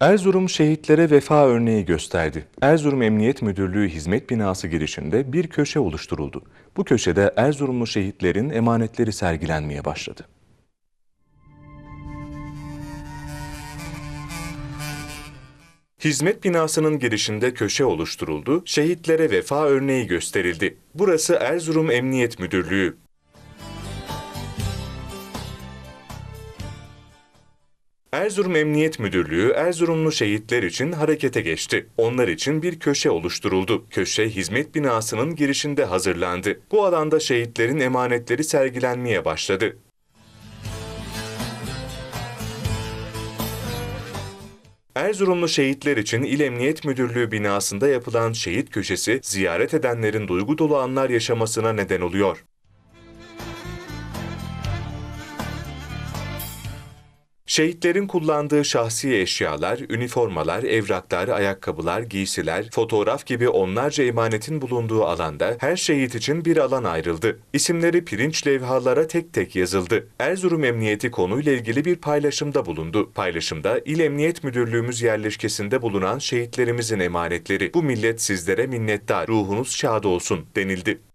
Erzurum şehitlere vefa örneği gösterdi. Erzurum Emniyet Müdürlüğü hizmet binası girişinde bir köşe oluşturuldu. Bu köşede Erzurumlu şehitlerin emanetleri sergilenmeye başladı. Hizmet binasının girişinde köşe oluşturuldu, şehitlere vefa örneği gösterildi. Burası Erzurum Emniyet Müdürlüğü. Erzurum Emniyet Müdürlüğü Erzurumlu şehitler için harekete geçti. Onlar için bir köşe oluşturuldu. Köşe hizmet binasının girişinde hazırlandı. Bu alanda şehitlerin emanetleri sergilenmeye başladı. Erzurumlu şehitler için İl Emniyet Müdürlüğü binasında yapılan şehit köşesi ziyaret edenlerin duygu dolu anlar yaşamasına neden oluyor. Şehitlerin kullandığı şahsi eşyalar, üniformalar, evraklar, ayakkabılar, giysiler, fotoğraf gibi onlarca emanetin bulunduğu alanda her şehit için bir alan ayrıldı. İsimleri pirinç levhalara tek tek yazıldı. Erzurum Emniyeti konuyla ilgili bir paylaşımda bulundu. Paylaşımda İl Emniyet Müdürlüğümüz yerleşkesinde bulunan şehitlerimizin emanetleri. Bu millet sizlere minnettar, ruhunuz şad olsun denildi.